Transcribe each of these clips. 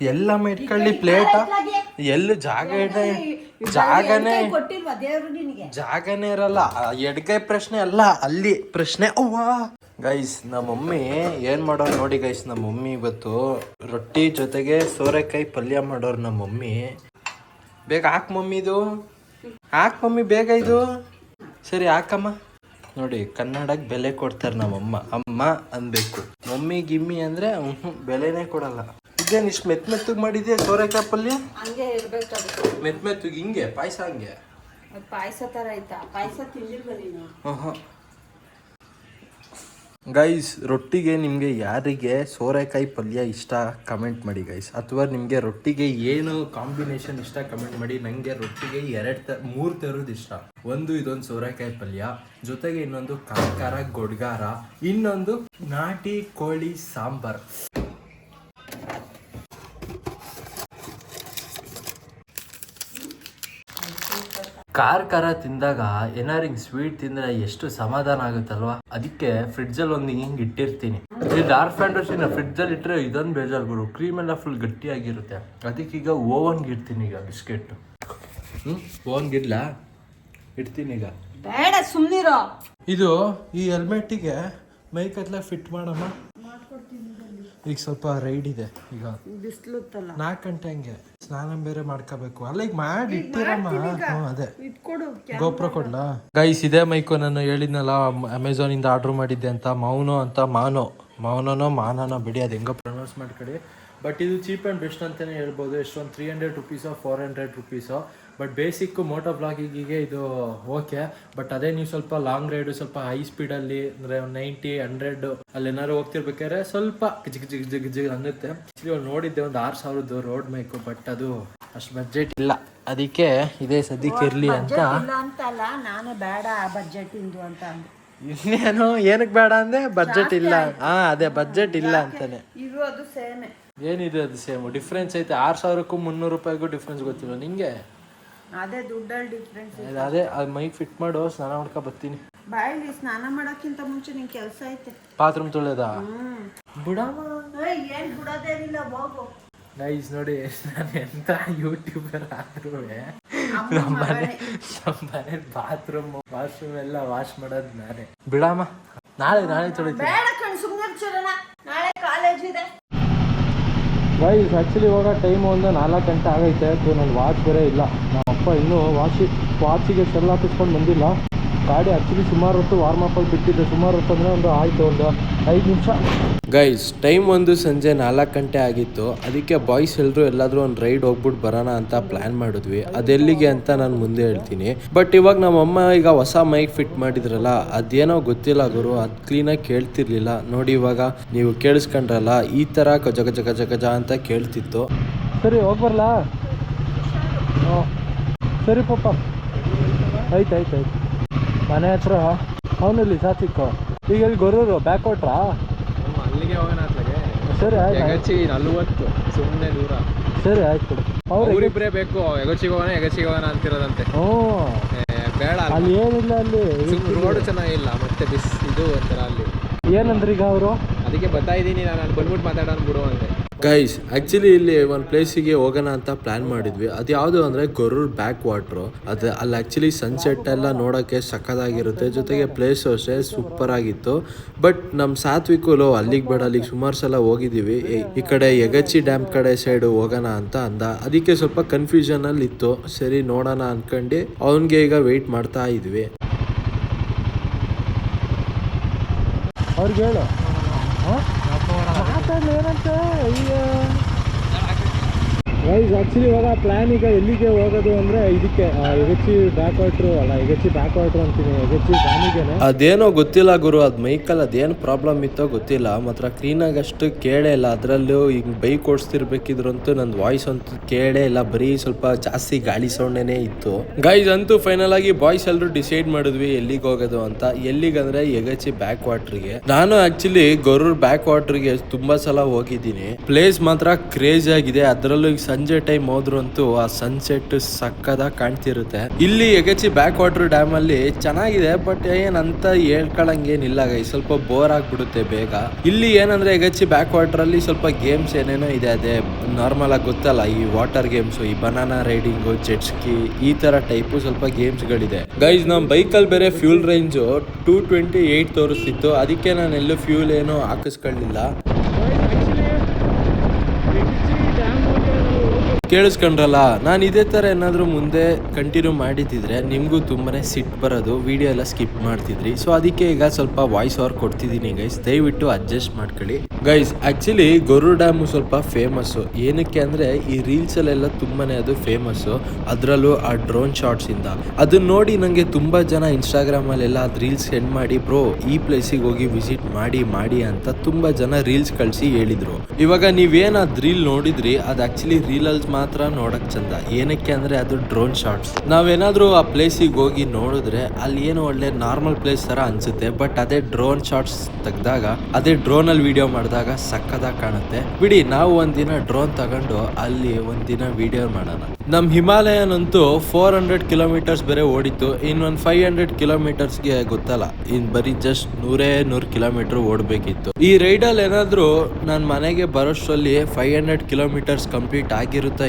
ಎಲ್ಲಮ್ಮ ಇಟ್ಕೊಳ್ಳಿ ಪ್ಲೇಟ. ಎಲ್ಲಿ ಜಾಗ ಇದೆ? ಜಾಗನೇ ಜಾಗನೇ ಇರಲ್ಲ. ಎಡ್ಗೈ ಪ್ರಶ್ನೆ ಅಲ್ಲ ಅಲ್ಲಿ ಪ್ರಶ್ನೆ ಅವ್ವಾ. ಗೈಸ್ ನಮ್ಮ ಮಮ್ಮಿ ಏನ್ ಮಾಡೋರು ನೋಡಿ ಗೈಸ್ ನಮ್ಮ ಮಮ್ಮಿ ಇವತ್ತು ರೊಟ್ಟಿ ಜೊತೆಗೆ ಸೋರೆಕಾಯಿ ಪಲ್ಯ ಮಾಡೋರು ನಮ್ಮ ಮಮ್ಮಿ ಬೇಗ ಹಾಕ್ ಮಮ್ಮಿ ಇದು. ಹಾಕ್ ಮಮ್ಮಿ ಬೇಗ ಇದು. ಸರಿ ಹಾಕಮ್ಮ. ನೋಡಿ ಕನ್ನಡಕ್ಕೆ ಬೆಲೆ ಕೊಡ್ತಾರೆ ನಮ್ಮಮ್ಮ. ಅಮ್ಮ ಅನ್ಬೇಕು. ಮಮ್ಮಿ ಗಿಮ್ಮಿ ಅಂದ್ರೆ ಬೆಲೆನೆ ಕೊಡಲ್ಲ. ಇದೇನು ಇಷ್ಟು ಮೆತ್ ಮೆತ್ತಗೆ ಮಾಡಿದ್ಯಾ ಸೋರೆಕಾಯಿ ಪಲ್ಯ? ಹಂಗೆ ಇರ್ಬೇಕು ಮೆತ್ ಮೆತ್ತಗೆ ಹಿಂಗೆ ಪಾಯಸ ಹಂಗೆ? ಪಾಯಸ ತರ ಆಯ್ತಾ ಪಾಯಸ ತಿಂದಿಲ್ವ ನೀನು? ಗೈಸ್ ರೊಟ್ಟಿಗೆ ನಿಮಗೆ ಯಾರಿಗೆ ಸೋರೆಕಾಯಿ ಪಲ್ಯ ಇಷ್ಟ ಕಮೆಂಟ್ ಮಾಡಿ ಗೈಸ್ ಅಥವಾ ನಿಮಗೆ ರೊಟ್ಟಿಗೆ ಏನು ಕಾಂಬಿನೇಷನ್ ಇಷ್ಟ ಕಮೆಂಟ್ ಮಾಡಿ. ನನಗೆ ರೊಟ್ಟಿಗೆ ಎರಡು ತ ಮೂರು ಥರದ್ದು ಇಷ್ಟ. ಒಂದು ಇದೊಂದು ಸೋರೆಕಾಯಿ ಪಲ್ಯ, ಜೊತೆಗೆ ಇನ್ನೊಂದು ಕಾಕಾರ, ಗೊಡ್ಗಾರ, ಇನ್ನೊಂದು ನಾಟಿ ಕೋಳಿ ಸಾಂಬಾರ್. ಖಾರ ಖಾರ ತಿಂದಾಗ ಏನಾರು ಹಿಂಗ್ ಸ್ವೀಟ್ ತಿಂದ್ರೆ ಎಷ್ಟು ಸಮಾಧಾನ ಆಗುತ್ತಲ್ವಾ? ಅದಕ್ಕೆ ಫ್ರಿಡ್ಜಲ್ಲಿ ಒಂದು ಹಿಂಗೆ ಇಟ್ಟಿರ್ತೀನಿ. ಈ ಡಾರ್ಕ್ ಫ್ರಿಡ್ಜ್ ಅಲ್ಲಿ ಇಟ್ಟರೆ ಇದೊಂದು ಬೇಜಾರು ಗುರು. ಕ್ರೀಮ್ ಎಲ್ಲ ಫುಲ್ ಗಟ್ಟಿಯಾಗಿರುತ್ತೆ. ಅದಕ್ಕೆ ಈಗ ಓವನ್ಗೆ ಇಡ್ತೀನಿ ಈಗ ಬಿಸ್ಕೆಟ್. ಹ್ಞೂ ಓವನ್ಗೆ ಇಡ್ಲಾ? ಇಡ್ತೀನಿ ಈಗ. ಬೇಡ ಸುಮ್ನಿರೋ. ಇದು ಈ ಹೆಲ್ಮೆಟ್ಟಿಗೆ ಮೈಕತ್ಲ ಫಿಟ್ ಮಾಡಮ್ಮ. ಈಗ ಸ್ವಲ್ಪ ರೈಡ್ ಇದೆ. ಈಗ ಬಿಸ್ಲುತ್ತಲ್ಲ. ನಾಲ್ಕು ಗಂಟೆ ಹಂಗೆ. ಸ್ನಾನ ಬೇರೆ ಮಾಡ್ಕೋಬೇಕು. ಅಲ್ಲ ಈಗ ಮಾಡಿ ಇಟ್ಟಿರಮ್ಮ ಹ್ಞೂ ಅದೇ. ಗೋಪುರ ಕೊಡ್ಲಾ? ಗೈಸ್ ಇದೇ ಮೈಕು ನಾನು ಹೇಳಿದ್ನಲ್ಲ ಅಮೆಝಾನ್ ಇಂದ ಆರ್ಡರ್ ಮಾಡಿದ್ದೆ ಅಂತ. ಮೌನೋ ಅಂತ ಮಾನೋ. ಮೌನನೋ ಮಾನನೋ ಬಿಡಿ ಅದು ಹೆಂಗೋ ಪ್ರೊನೌನ್ಸ್ ಮಾಡ್ಕೊಳ್ಳಿ ಬಟ್ ಇದು ಚೀಪ್ ಆ್ಯಂಡ್ ಬೆಸ್ಟ್ ಅಂತಲೇ ಹೇಳ್ಬೋದು. ಎಷ್ಟೊಂದು ತ್ರೀ ಹಂಡ್ರೆಡ್ ರುಪೀಸೋ ಫೋರ್ ಹಂಡ್ರೆಡ್ ರುಪೀಸೋ ಬಟ್ ಬೇಸಿಕ್ಕು ಮೋಟೋ ಬ್ಲಾಗಿಗೆ ಇದು ಓಕೆ ಬಟ್ ಅದೇ ನೀವು ಸ್ವಲ್ಪ ಲಾಂಗ್ ರೈಡು ಸ್ವಲ್ಪ ಹೈ ಸ್ಪೀಡಲ್ಲಿ ಅಂದರೆ ನೈಂಟಿ ಹಂಡ್ರೆಡ್ ಅಲ್ಲಿ ಏನಾದ್ರು ಹೋಗ್ತಿರ್ಬೇಕಾದ್ರೆ ಸ್ವಲ್ಪ ಜಿಗ್ ಜಿಗ್ ಜಿಗ್ ಜಿಗ್ ಅನ್ನುತ್ತೆ. ಆ್ಯಕ್ಚುಲಿ ಅವ್ರು ನೋಡಿದ್ದೆ ಒಂದು ಆರು ಸಾವಿರದ್ದು ರೋಡ್ ಮೇಕು ಬಟ್ ಅದು ಅಷ್ಟು ಬಜೆಟ್ ಇಲ್ಲ. ಅದಕ್ಕೆ ಇದೇ ಸದ್ಯಕ್ಕೆ ಇರಲಿ ಅಂತ. ಅಂತಲ್ಲ ನಾನು ಬೇಡ ಆ ಬಜೆಟ್ ಇಂದು ಅಂತ ಇನ್ನೇನು ಏನಕ್ಕೆ ಬೇಡ ಅಂದ್ರೆ ಬಜೆಟ್ ಇಲ್ಲ. ಹಾ ಅದೇ ಬಜೆಟ್ ಇಲ್ಲ ಅಂತಾನೆ. ಇದು ಅದು ಸೇಮೆ ಏನಿದೆ ಅದು ಸೇಮ್ ಡಿಫ್ರೆನ್ಸ್ ಐತೆ. ಆರು ಸಾವಿರಕ್ಕೂ ಮುನ್ನೂರು ರೂಪಾಯಿಗೂ ಡಿಫ್ರೆನ್ಸ್ ಗೊತ್ತಿಲ್ಲ. ನಿಂಗೆ? ಅದೇ ದುಡ್ಡಲ್ಲಿ ಡಿಫ್ರೆನ್ಸ್ ಅದ್- ಅದೇ ಅದು ಮೈ ಫಿಟ್ ಮಾಡು ಸ್ನಾನ ಮಾಡ್ಕೊ ಬರ್ತೀನಿ. ಬಾಯಲ್ಲಿ ಸ್ನಾನ ಮಾಡೋಕ್ಕಿಂತ ಮುಂಚೆ ನಿನ್ ಕೆಲಸ ಐತೆ. ಬಾತ್ರೂಮ್ ತೊಳೆದ ಬಿಡಮ್ಮ. ಏಯ್, ಬಿಡೋದೇ ಇಲ್ಲ ಹೋಗು. ಗೈಸ್ ನೋಡಿ ನಾನು ಎಂತ ಯೂಟ್ಯೂಬರ್ ಆದ್ರೂ ನಮ್ಮನೆ ನಮ್ಮ ಮನೆ ನಮ್ಮ ಮನೆ ಬಾತ್ರೂಮ್ ವಾಶ್ರೂಮ್ ಎಲ್ಲ ವಾಶ್ ಮಾಡೋದು ನಾನೇ. ಬಿಡಮ್ಮ. ನಾಳೆ ನಾಳೆ ತೊಳಿತೀನಿ. ಬೇಡ ಕಣ್ ಸುಮ್ಮನೆ ನಾಳೆ ಕಾಲೇಜ್ ಇದೆ. ಗೈಸ್ ಆ್ಯಕ್ಚುಲಿ ಇವಾಗ ಟೈಮ್ ಒಂದು ನಾಲ್ಕು ಗಂಟೆ ಆಗೈತೆ. ಸೊ ನನ್ನ ವಾಚ್ ಬೇರೆ ಇಲ್ಲ. ನಮ್ಮ ಅಪ್ಪ ಇನ್ನೂ ವಾಚಿ ವಾಚಿಗೆ ಸೆಲ್ ಹಾಕಿಸ್ಕೊಂಡು ಬಂದಿಲ್ಲ. ಗಾಡಿ ಆ್ಯಕ್ಚುಲಿ ಸುಮಾರು ಹೊತ್ತು ವಾರ್ಮ್ ಅಪ್ ಆಗಿ ಬಿಟ್ಟಿದ್ದೆ ಸುಮಾರು ಹೊತ್ತು ಅಂದರೆ ಒಂದು ಆಯಿತು ಒಂದು ಐದು ನಿಮಿಷ. ಗೈಸ್ ಟೈಮ್ ಒಂದು ಸಂಜೆ ನಾಲ್ಕು ಗಂಟೆ ಆಗಿತ್ತು. ಅದಕ್ಕೆ ಬಾಯ್ಸ್ ಎಲ್ಲರೂ ಎಲ್ಲಾದರೂ ಒಂದು ರೈಡ್ ಹೋಗ್ಬಿಟ್ಟು ಬರೋಣ ಅಂತ ಪ್ಲ್ಯಾನ್ ಮಾಡಿದ್ವಿ. ಅದೆಲ್ಲಿಗೆ ಅಂತ ನಾನು ಮುಂದೆ ಹೇಳ್ತೀನಿ. ಬಟ್ ಇವಾಗ ನಮ್ಮಮ್ಮ ಈಗ ಹೊಸ ಮೈಕ್ ಫಿಟ್ ಮಾಡಿದ್ರಲ್ಲ ಅದೇನೋ ಗೊತ್ತಿಲ್ಲ ಗುರು ಅದು ಕ್ಲೀನಾಗಿ ಕೇಳ್ತಿರ್ಲಿಲ್ಲ. ನೋಡಿ ಇವಾಗ ನೀವು ಕೇಳಿಸ್ಕೊಂಡ್ರಲ್ಲ ಈ ಥರ ಜಗ ಜಗ ಜಗ ಗಜ ಅಂತ ಕೇಳ್ತಿತ್ತು. ಸರಿ ಹೋಗ್ಬರ್ಲಾ ಸರಿ ಪಪ್ಪ. ಆಯ್ತು ಆಯ್ತು ಆಯ್ತು. ಮನೆ ಹತ್ರ ಅವನಲ್ಲಿ ಸಾತಿಕ್ಕೋ ಈಗ ಎಲ್ಲಿ ಗೊರೂರು ಬ್ಯಾಕ್ ಕೊಟ್ರಾ ಅಲ್ಲಿಗೆ ಹೋಗೋಣ ಸರಿ ಆಯ್ತು. ಯಗಚಿ ನಲ್ವತ್ತು ಸುಮ್ಮನೆ ದೂರ. ಸರಿ ಆಯ್ತು ಅವ್ರು ಅವರಿಬ್ಬರೇ ಬೇಕು ಯಗಚಿಗೆ ಹೋಗೋಣ ಯಗಚಿಗೆ ಹೋಗೋಣ ಅಂತಿರೋದಂತೆ. ಹ್ಞೂ. ಏ, ಬೇಡ ಅಲ್ಲಿ ಏನಿಲ್ಲ ಅಲ್ಲಿ. ರೋಡ್ ಚೆನ್ನಾಗಿಲ್ಲ ಮತ್ತೆ ಬಿಸ್ ಇದು ಒಂಥರ ಅಲ್ಲಿ. ಏನಂದ್ರೆ ಈಗ ಅವರು? ಅದಕ್ಕೆ ಬರ್ತಾ ಇದ್ದೀನಿ ನಾನು ಅಲ್ಲಿ ಬಂದ್ಬಿಟ್ಟು ಮಾತಾಡೋಣ ಬಿಡು ಅಂದೆ. ಗೈಸ್ ಆ್ಯಕ್ಚುಲಿ ಇಲ್ಲಿ ಒಂದು ಪ್ಲೇಸಿಗೆ ಹೋಗೋಣ ಅಂತ ಪ್ಲ್ಯಾನ್ ಮಾಡಿದ್ವಿ. ಅದು ಯಾವುದು ಅಂದರೆ ಗೊರೂರ್ ಬ್ಯಾಕ್ ವಾಟ್ರು ಅದು ಅಲ್ಲಿ ಆ್ಯಕ್ಚುಲಿ ಸನ್ಸೆಟ್ ಎಲ್ಲ ನೋಡೋಕ್ಕೆ ಸಕ್ಕತ್ತಾಗಿರುತ್ತೆ ಜೊತೆಗೆ ಪ್ಲೇಸ್ ಅಷ್ಟೇ ಸೂಪರ್ ಆಗಿತ್ತು. ಬಟ್ ನಮ್ಮ ಸಾತ್ವಿಕುಲು ಅಲ್ಲಿಗೆ ಬೇಡ, ಅಲ್ಲಿಗೆ ಸುಮಾರು ಸಲ ಹೋಗಿದ್ದೀವಿ. ಈ- ಕಡೆ ಯಗಚಿ ಡ್ಯಾಮ್ ಕಡೆ ಸೈಡು ಹೋಗೋಣ ಅಂತ ಅಂದ. ಅದಕ್ಕೆ ಸ್ವಲ್ಪ ಕನ್ಫ್ಯೂಷನಲ್ಲಿ ಇತ್ತು. ಸರಿ, ನೋಡೋಣ ಅನ್ಕೊಂಡಿ ಅವನಿಗೆ ಈಗ ವೆಯ್ಟ್ ಮಾಡ್ತಾ ಇದ್ವಿ. ಅವ್ರಿಗೆ ಹೇಳು ಮಾತಾಡ್ಲಿ ಏನಂತೆ ಗೈಸ್ ಆ್ಯಕ್ಚುಲಿ ಇವಾಗ ಪ್ಲ್ಯಾನ್ ಈಗ ಎಲ್ಲಿಗೆ ಹೋಗೋದು ಅಂದ್ರೆ ಇದಕ್ಕೆ ಎಗಚ್ಚಿ ಬ್ಯಾಕ್ ವಾಟ್ರು ಅಲ್ಲ ಎಗಚ್ಚಿ ಬ್ಯಾಕ್ ವಾಟ್ರು ಅಂತೀನಿ ಎಗಚ್ಚಿ ಡ್ಯಾಮಿಗೆನೆ ಅದೇನೋ ಗೊತ್ತಿಲ್ಲ ಗುರು, ಅದು ಮೈಕಲ್ ಅದೇನು ಪ್ರಾಬ್ಲಮ್ ಇತ್ತೋ ಗೊತ್ತಿಲ್ಲ. ಮಾತ್ರ ಕ್ಲೀನಾಗಿ ಅಷ್ಟು ಕೇಳೇ ಇಲ್ಲ. ಅದರಲ್ಲೂ ಈಗ ಬೈಕ್ ಓಡಿಸ್ತಿರ್ಬೇಕಿದ್ರಂತೂ ನನ್ನ ವಾಯ್ಸ್ ಅಂತೂ ಕೇಳೇ ಇಲ್ಲ. ಬರೀ ಸ್ವಲ್ಪ ಜಾಸ್ತಿ ಗಾಳಿ ಸೌಂಡೇನೆ ಇತ್ತು. ಗೈಸ್ ಅಂತೂ ಫೈನಲ್ ಆಗಿ ಬಾಯ್ಸ್ ಎಲ್ಲರೂ ಡಿಸೈಡ್ ಮಾಡಿದ್ವಿ ಎಲ್ಲಿಗೆ ಹೋಗೋದು ಅಂತ. ಎಲ್ಲಿಗಂದ್ರೆ ಎಗಚ್ಚಿ ಬ್ಯಾಕ್ ವಾಟ್ರಿಗೆ ನಾನು ಆಕ್ಚುಲಿ ಗೊರೂರ್ ಬ್ಯಾಕ್ ವಾಟ್ರಿಗೆ ತುಂಬಾ ಸಲ ಹೋಗಿದ್ದೀನಿ. ಪ್ಲೇಸ್ ಮಾತ್ರ ಕ್ರೇಜ್ ಆಗಿದೆ. ಅದರಲ್ಲೂ ಸಂಜೆ ಟೈಮ್ ಹೋದ್ರು ಅಂತೂ ಆ ಸನ್ಸೆಟ್ ಸಕ್ಕದ ಕಾಣ್ತಿರುತ್ತೆ. ಇಲ್ಲಿ ಎಗಚಿ ಬ್ಯಾಕ್ ವಾಟರ್ ಡ್ಯಾಮ್ ಅಲ್ಲಿ ಚೆನ್ನಾಗಿದೆ ಬಟ್ ಏನಂತ ಹೇಳ್ಕೊಳಂಗೇನಿಲ್ಲ ಗೈ ಸ್ವಲ್ಪ ಬೋರ್ ಆಗ್ಬಿಡುತ್ತೆ ಬೇಗ. ಇಲ್ಲಿ ಏನಂದ್ರೆ ಎಗಚಿ ಬ್ಯಾಕ್ ವಾಟರ್ ಅಲ್ಲಿ ಸ್ವಲ್ಪ ಗೇಮ್ಸ್ ಏನೇನೋ ಇದೆ, ಅದೇ ನಾರ್ಮಲ್ ಆಗಿ ಗೊತ್ತಲ್ಲ, ಈ ವಾಟರ್ ಗೇಮ್ಸ್ ಈ ಬನಾನಾ ರೈಡಿಂಗ್ ಜೆಟ್ಸ್ಕಿ ಈ ತರ ಟೈಪ್ ಸ್ವಲ್ಪ ಗೇಮ್ಸ್ ಗಳಿದೆ ಗೈಸ್ ನಮ್ ಬೈಕ್ ಅಲ್ಲಿ ಬೇರೆ fuel range two twenty eight ತೋರಿಸ್ತಿತ್ತು. ಅದಕ್ಕೆ ನಾನು ಎಲ್ಲೂ ಫ್ಯೂಲ್ ಏನು ಹಾಕಿಸ್ಕೊಳ್ಳಿಲ್ಲ. ಕೇಳಿಸ್ಕೊಂಡ್ರಲ್ಲ, ನಾನು ಇದೇ ಥರ ಏನಾದರೂ ಮುಂದೆ ಕಂಟಿನ್ಯೂ ಮಾಡಿದ್ದಿದ್ರೆ ನಿಮಗೂ ತುಂಬಾ ಸಿಟ್ಟು ಬರೋದು ವಿಡಿಯೋ ಎಲ್ಲ ಸ್ಕಿಪ್ ಮಾಡ್ತಿದ್ರಿ. ಸೊ ಅದಕ್ಕೆ ಈಗ ಸ್ವಲ್ಪ ವಾಯ್ಸ್ ಓವರ್ ಕೊಡ್ತಿದ್ದೀನಿ ಗೈಸ್ ದಯವಿಟ್ಟು ಅಡ್ಜಸ್ಟ್ ಮಾಡ್ಕೊಳ್ಳಿ. ಗೈಸ್ ಆ್ಯಕ್ಚುಲಿ ಗೊರು ಡ್ಯಾಮು ಸ್ವಲ್ಪ ಫೇಮಸ್ಸು ಏನಕ್ಕೆ ಅಂದರೆ ಈ ರೀಲ್ಸಲ್ಲೆಲ್ಲ ತುಂಬಾ ಅದು ಫೇಮಸ್ಸು ಅದರಲ್ಲೂ ಆ ಡ್ರೋನ್ ಶಾಟ್ಸಿಂದ ಅದನ್ನ ನೋಡಿ ನನಗೆ ತುಂಬ ಜನ ಇನ್ಸ್ಟಾಗ್ರಾಮಲ್ಲೆಲ್ಲ ಅದು ರೀಲ್ಸ್ ಸೆಂಡ್ ಮಾಡಿ ಬ್ರೋ ಈ ಪ್ಲೇಸಿಗೆ ಹೋಗಿ ವಿಸಿಟ್ ಮಾಡಿ ಮಾಡಿ ಅಂತ ತುಂಬ ಜನ ರೀಲ್ಸ್ ಕಳಿಸಿ ಹೇಳಿದ್ರು. ಇವಾಗ ನೀವೇನು ಅದು ರೀಲ್ ನೋಡಿದ್ರಿ, ಅದು ಆ್ಯಕ್ಚುಲಿ ರೀಲಲ್ಲಿ ಮಾತ್ರ ನೋಡಕ್ ಚಂದ. ಏನಕ್ಕೆ ಅಂದ್ರೆ ಅದು ಡ್ರೋನ್ ಶಾಟ್ಸ್ ನಾವೇನಾದರೂ ಆ ಪ್ಲೇಸಿಗೆ ಹೋಗಿ ನೋಡಿದ್ರೆ ಅಲ್ಲಿ ಏನು ಒಳ್ಳೆ ನಾರ್ಮಲ್ ಪ್ಲೇಸ್ ತರ ಅನ್ಸುತ್ತೆ ಬಟ್ ಅದೇ ಡ್ರೋನ್ ಶಾಟ್ಸ್ ತೆಗ್ದಾಗ, ಅದೇ ಡ್ರೋನ್ ಅಲ್ಲಿ ವಿಡಿಯೋ ಮಾಡಿದಾಗ ಸಕ್ಕದಾಗ ಕಾಣುತ್ತೆ. ಬಿಡಿ, ನಾವು ಒಂದಿನ ಡ್ರೋನ್ ತಗೊಂಡು ಅಲ್ಲಿ ಒಂದಿನ ವಿಡಿಯೋ ಮಾಡೋಣ. ನಮ್ ಹಿಮಾಲಯನ್ ಅಂತೂ ಫೋರ್ ಹಂಡ್ರೆಡ್ ಕಿಲೋಮೀಟರ್ಸ್ ಬೇರೆ ಓಡಿತ್ತು. ಇನ್ನೊಂದು ಫೈವ್ ಹಂಡ್ರೆಡ್ ಕಿಲೋಮೀಟರ್ಸ್ಗೆ ಗೊತ್ತಲ್ಲ. ಇನ್ ಬರೀ ಜಸ್ಟ್ ನೂರೇ ನೂರ್ ಕಿಲೋಮೀಟರ್ ಓಡಬೇಕಿತ್ತು. ಈ ರೈಡಲ್ಲಿ ಏನಾದ್ರೂ ನಾನು ಮನೆಗೆ ಬರೋಷ್ಟರಲ್ಲಿ ಫೈವ್ ಹಂಡ್ರೆಡ್ ಕಿಲೋಮೀಟರ್ಸ್ ಕಂಪ್ಲೀಟ್ ಆಗಿರುತ್ತಾ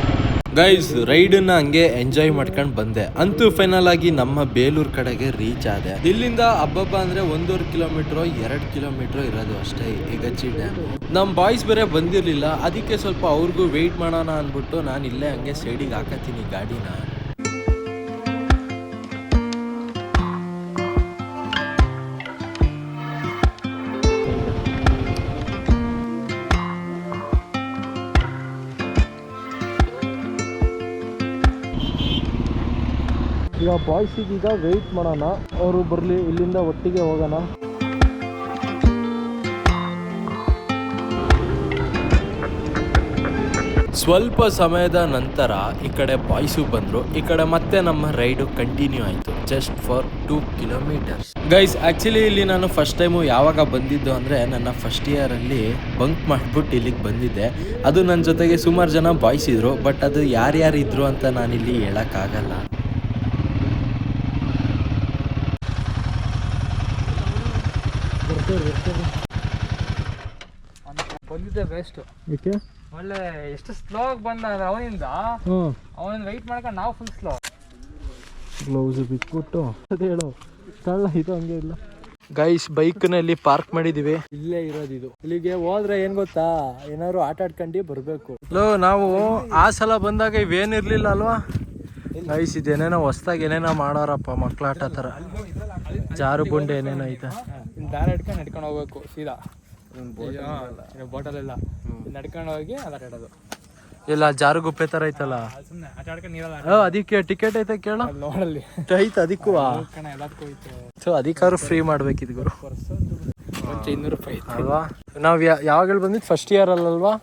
ಗೈಸ್ ರೈಡನ್ನ ಹಂಗೆ ಎಂಜಾಯ್ ಮಾಡ್ಕೊಂಡು ಬಂದೆ. ಅಂತೂ ಫೈನಲ್ ಆಗಿ ನಮ್ಮ ಬೇಲೂರ್ ಕಡೆಗೆ ರೀಚ್ ಆದೆ. ಇಲ್ಲಿಂದ ಹಬ್ಬಬ್ಬ ಅಂದ್ರೆ ಒಂದೂವರೆ ಕಿಲೋಮೀಟರ್ ಎರಡು ಕಿಲೋಮೀಟರ್ ಇರೋದು ಅಷ್ಟೇ ಈಗಚ್ಚಿ ಡ್ಯಾಮ್ ನಮ್ಮ ಬಾಯ್ಸ್ ಬೇರೆ ಬಂದಿರಲಿಲ್ಲ. ಅದಕ್ಕೆ ಸ್ವಲ್ಪ ಅವ್ರಿಗೂ ವೆಯ್ಟ್ ಮಾಡೋಣ ಅಂದ್ಬಿಟ್ಟು ನಾನು ಇಲ್ಲೇ ಹಂಗೆ ಸೈಡಿಗೆ ಹಾಕತ್ತೀನಿ ಗಾಡಿನ. ಈಗ ಬಾಯ್ಸಿಗೀಗ ವೆಯ್ಟ್ ಮಾಡೋಣ. ಅವರು ಬರಲಿ, ಇಲ್ಲಿಂದ ಒಟ್ಟಿಗೆ ಹೋಗೋಣ. ಸ್ವಲ್ಪ ಸಮಯದ ನಂತರ ಈ ಕಡೆ ಬಾಯ್ಸು ಬಂದರು. ಈ ಕಡೆ ಮತ್ತೆ ನಮ್ಮ ರೈಡು ಕಂಟಿನ್ಯೂ ಆಯಿತು. Just for two kilometres guys actually ಇಲ್ಲಿ ನಾನು ಫಸ್ಟ್ ಟೈಮು ಯಾವಾಗ ಬಂದಿದ್ದು ಅಂದರೆ ನನ್ನ ಫಸ್ಟ್ ಇಯರಲ್ಲಿ ಬಂಕ್ ಮಾಡಿಬಿಟ್ಟು ಇಲ್ಲಿಗೆ ಬಂದಿದ್ದೆ. ಅದು ನನ್ನ ಜೊತೆಗೆ ಸುಮಾರು ಜನ ಬಾಯ್ಸ್ ಇದ್ರು ಬಟ್ ಅದು ಯಾರ್ಯಾರು ಇದ್ರು ಅಂತ ನಾನಿಲ್ಲಿ ಹೇಳೋಕ್ಕಾಗಲ್ಲ ಬಂದಿದ್ದೆ ವೇಸ್ಟ್ ಏಕೆ ಒಳ್ಳೆ ಎಷ್ಟು ಸ್ಲೋ ಆಗಿ ಬಂದ ಅವನಿಂದ? ಹ್ಞೂ ಅವನಿಂದ ವೆಯ್ಟ್ ಮಾಡ್ಕೊಂಡು ನಾವು ಫುಲ್ ಸ್ಲೋ ಗ್ಲೌಸ್ ಬಿಟ್ಬಿಟ್ಟು ಅದೇ ಹೇಳು. ತಳ್ಳ ಇದು ಹಂಗೆ ಇಲ್ಲ. ಗೈಸ್ ಬೈಕ್ನಲ್ಲಿ ಪಾರ್ಕ್ ಮಾಡಿದೀವಿ. ಇಲ್ಲೇ ಇರೋದು ಇದು. ಇಲ್ಲಿಗೆ ಹೋದ್ರೆ ಏನ್ ಗೊತ್ತಾ? ಏನಾದ್ರು ಆಟ ಆಡ್ಕೊಂಡು ಬರ್ಬೇಕು. ಲೋ ನಾವು ಆ ಸಲ ಬಂದಾಗ ಇವೇನಿರ್ಲಿಲ್ಲ ಅಲ್ವಾ? ಗೈಸ್ ಇದೇನೇನೋ ಹೊಸ್ದಾಗಿ ಏನೇನೋ ಮಾಡೋರಪ್ಪ ಮಕ್ಳ ಆಟ ತರ ಜಾರು ಬುಂಡೆ ಏನೇನೋ ಐತೆ ದಾರ ಹಿಡ್ಕೊಂಡು ನಡ್ಕೊಂಡು ಹೋಗ್ಬೇಕು ಸೀದಾ. ಬೋಟಲ್ ಇಲ್ಲ. ನಡ್ಕೊಂಡು ಹೋಗಿ ಅದ ಆಡೋದು ಇಲ್ಲ ಜಾರು ಗುಪ್ಪೆ ತರ ಐತಲ್ಲ? ಸುಮ್ಮನೆ ಆಟ ಆಡ್ಕೊಂಡು ನೀರಲ್ಲ. ಓ ಅದಕ್ಕೆ ಟಿಕೆಟ್ ಐತೆ ಕೇಳ? ನೋಡಲ್ಲಿ. ಐತೆ ಅದಕ್ಕೂ? ಕಣ ಎಲ್ಲದಕ್ಕೂ ಸೊ ಅದಕ್ಕಾದ್ರು ಫ್ರೀ ಮಾಡ್ಬೇಕಿದ್ ಗುರು. ಇನ್ನೂರು ರೂಪಾಯಿ. ಅಲ್ವಾ? ನಾವು ಯಾವಾಗ ಬಂದಿದ್ದು ಫಸ್ಟ್ ಇಯರ್ ಅಲ್ಲಲ್ವಾ?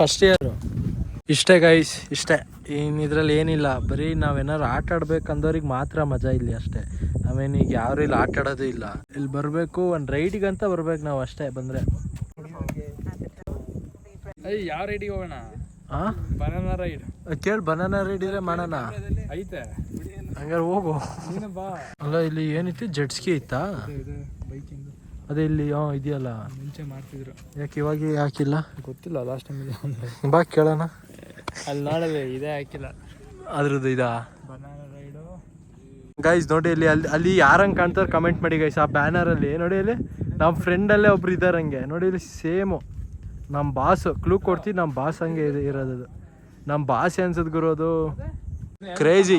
ಫಸ್ಟ್ ಇಯರ್ ಇಷ್ಟೇ ಗೈಸ್ ಇಷ್ಟೇ. ಇನ್ನು ಇದರಲ್ಲಿ ಏನಿಲ್ಲ ಬರೀ ನಾವೇನಾದ್ರು ಆಟ ಆಡ್ಬೇಕಂದವ್ರಿಗೆ ಮಾತ್ರ ಮಜಾ ಇಲ್ಲಿ ಅಷ್ಟೇ. ನಾವೇನೀಗ ಯಾರು ಇಲ್ಲಿ ಆಟ ಆಡೋದು ಇಲ್ಲ. ಇಲ್ಲಿ ಬರಬೇಕು ಒಂದು ರೈಡಿಗಂತ ಬರ್ಬೇಕು ನಾವು ಅಷ್ಟೇ ಬಂದರೆ. ಅಯ್ಯ ಯಾವ ರೈಡಿಗೆ ಹೋಗೋಣ? ಹಾಂ ಬನಾನಾ ರೈಡ್ ಕೇಳಿ ಬನಾನಾ ರೈಡಿದ್ರೆ ಮಾಡೋಣ. ಐತೆ. ಹಂಗಾರೆ ಹೋಗು. ಅಲ್ಲ ಇಲ್ಲಿ ಏನಿತ್ತು? ಜೆಟ್ಸ್ಕಿ ಇತ್ತಾ? ಅದೇ ಇಲ್ಲಿ ಹಾಂ ಇದೆಯಲ್ಲ. ಮುಂಚೆ ಮಾಡ್ತಿದ್ರು. ಯಾಕೆ ಇವಾಗ ಯಾಕಿಲ್ಲ? ಗೊತ್ತಿಲ್ಲ ಲಾಸ್ಟ್ ಟೈಮ್ ಬಾ ಕೇಳೋಣ. ಅಲ್ಲಿ ನೋಡಲ್ಲ ಇದೇ ಹಾಕಿಲ್ಲ. ಅದ್ರದ್ದು ಇದಾ? ಗೈಸ್ ನೋಡಿ ಇಲ್ಲಿ ಅಲ್ಲಿ ಅಲ್ಲಿ ಯಾರಂಗೆ ಕಾಣ್ತಾರೆ ಕಮೆಂಟ್ ಮಾಡಿ ಗೈಸ್ ಆ ಬ್ಯಾನರಲ್ಲಿ ನೋಡಿ ಇಲ್ಲಿ ನಮ್ಮ ಫ್ರೆಂಡಲ್ಲೇ ಒಬ್ರು ಇದ್ದಾರೆ ಹಂಗೆ. ನೋಡಿ ಇಲ್ಲಿ ಸೇಮು ನಮ್ಮ ಬಾಸ್ ಕ್ಲೂ ಕೊಡ್ತೀವಿ ನಮ್ಮ ಬಾಸ್ ಹಂಗೆ ಇರೋದದು ಇರೋದು ನಮ್ಮ ಬಾಸ್ ಅನ್ಸದ್ ಗುರು ಅದು? ಕ್ರೇಜಿ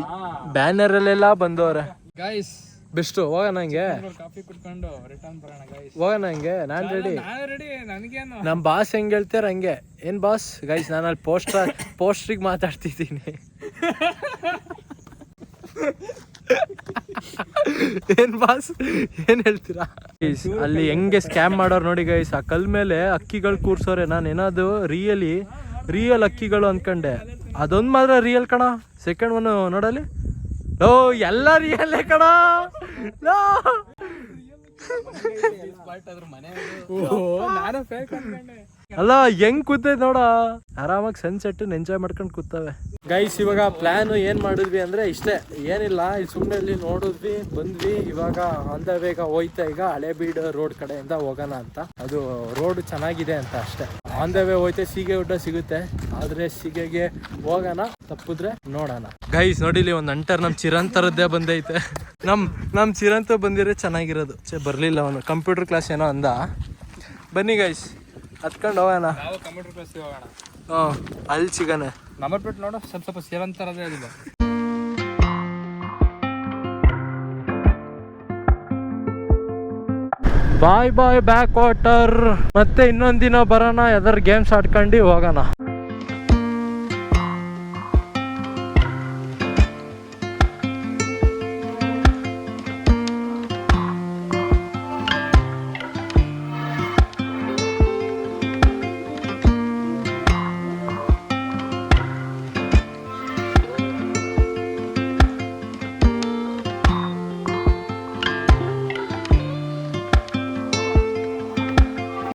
ಬ್ಯಾನರಲ್ಲೆಲ್ಲ ಬಂದವ್ರೆ. ಗೈಸ್ ಬೆಸ್ಟು ಹೋಗೋಣ ಹಂಗೆ. ಕಾಫಿ ಕುಡ್ಕೊಂಡು ರಿಟರ್ನ್ ಬರೋಣ ಗೈಸ್ ಹೋಗೋಣ ಹಂಗೆ ನಾನು ರೆಡಿ ನಾನು ರೆಡಿ ನನಗೇನು? ನಮ್ಮ ಬಾಸ್ ಹೆಂಗೆ ಹೇಳ್ತಾರ ಹಂಗೆ. ಏನು ಬಾಸ್ ಗೈಸ್ ನಾನು ಅಲ್ಲಿ ಪೋಸ್ಟರ್ ಪೋಸ್ಟ್ರಿಗೆ ಮಾತಾಡ್ತಿದ್ದೀನಿ. ಏನ್ ಬಾಸ್ ಏನ್ ಹೇಳ್ತೀರಾ? ಅಲ್ಲಿ ಹೆಂಗೆ ಸ್ಕ್ಯಾಮ್ ಮಾಡೋರು ನೋಡಿ ಗೈಸ್ ಆ ಕಲ್ ಮೇಲೆ ಅಕ್ಕಿಗಳು ಕೂರ್ಸೋರೆ. ನಾನು ಏನಾದ್ರು ರಿಯಲಿ ರಿಯಲ್ ಅಕ್ಕಿಗಳು ಅನ್ಕಂಡೆ. ಅದೊಂದ್ ಮಾತ್ರ ರಿಯಲ್ ಕಣ. ಸೆಕೆಂಡ್ ಒನ್ ನೋಡಲಿ ಓ ಎಲ್ಲ ರಿಯಲ್ಲೇ ಕಣ. ಅಲ್ಲ ಹೆಂಗ್ ಕೂತೈತ್ ನೋಡ. ಆರಾಮಾಗಿ ಸನ್ಸೆಟ್ ಎಂಜಾಯ್ ಮಾಡ್ಕೊಂಡು ಕೂತವೆ. ಗೈಸ್ ಇವಾಗ ಪ್ಲಾನ್ ಏನ್ ಮಾಡಿದ್ವಿ ಅಂದ್ರೆ ಇಷ್ಟೇ. ಏನಿಲ್ಲ ಇಲ್ಲಿ ಸುಮ್ಮನೆ ಇಲ್ಲಿ ನೋಡಿದ್ವಿ ಬಂದ್ವಿ. ಇವಾಗ ಅಂದ ದ ವೇಗ ಹೋಯ್ತಾ ಈಗ ಹಳೇಬೀಡು ರೋಡ್ ಕಡೆಯಿಂದ ಹೋಗೋಣ ಅಂತ. ಅದು ರೋಡ್ ಚೆನ್ನಾಗಿದೆ ಅಂತ ಅಷ್ಟೇ. ಆನ್ ದ ವೇ ಹೋಯ್ತೆ ಸೀಗೆ ಊಟ ಸಿಗುತ್ತೆ. ಆದ್ರೆ ಸೀಗೆಗೆ ಹೋಗೋಣ ತಪ್ಪಿದ್ರೆ ನೋಡೋಣ. ಗೈಸ್ ನೋಡಿಲಿ ಒಂದ್ ಅಂಟರ್ ನಮ್ ಚಿರಂತರದ್ದೇ ಬಂದೈತೆ. ನಮ್ ನಮ್ ಚಿರಂತ ಬಂದಿರೋ ಚೆನ್ನಾಗಿರೋದು. ಛೆ, ಬರ್ಲಿಲ್ಲ ಅವನು. ಕಂಪ್ಯೂಟರ್ ಕ್ಲಾಸ್ ಏನೋ ಅಂದ. ಬನ್ನಿ ಗೈಸ್ ಹತ್ಕೊಂಡು ಹೋಗೋಣ. ಕಂಪ್ಯೂಟರ್ ಕ್ಲಾಸ್ ಹೋಗೋಣ. ಹ್ಞೂ ಅಲ್ಲಿ ಸಿಗೋಣ. ನಂಬರ್ ಬಿಟ್ಟು ನೋಡು ಸ್ವಲ್ಪ ಸ್ವಲ್ಪ ಸೇರಂತರದೇ ಅದಿಲ್ಲ ಬಾಯ್ ಬಾಯ್ ಬ್ಯಾಕ್ ವಾಟರ್ ಮತ್ತೆ ಇನ್ನೊಂದಿನ ದಿನ ಬರೋಣ ಯಾವ್ದಾರು ಗೇಮ್ಸ್ ಆಡ್ಕೊಂಡು ಹೋಗೋಣ.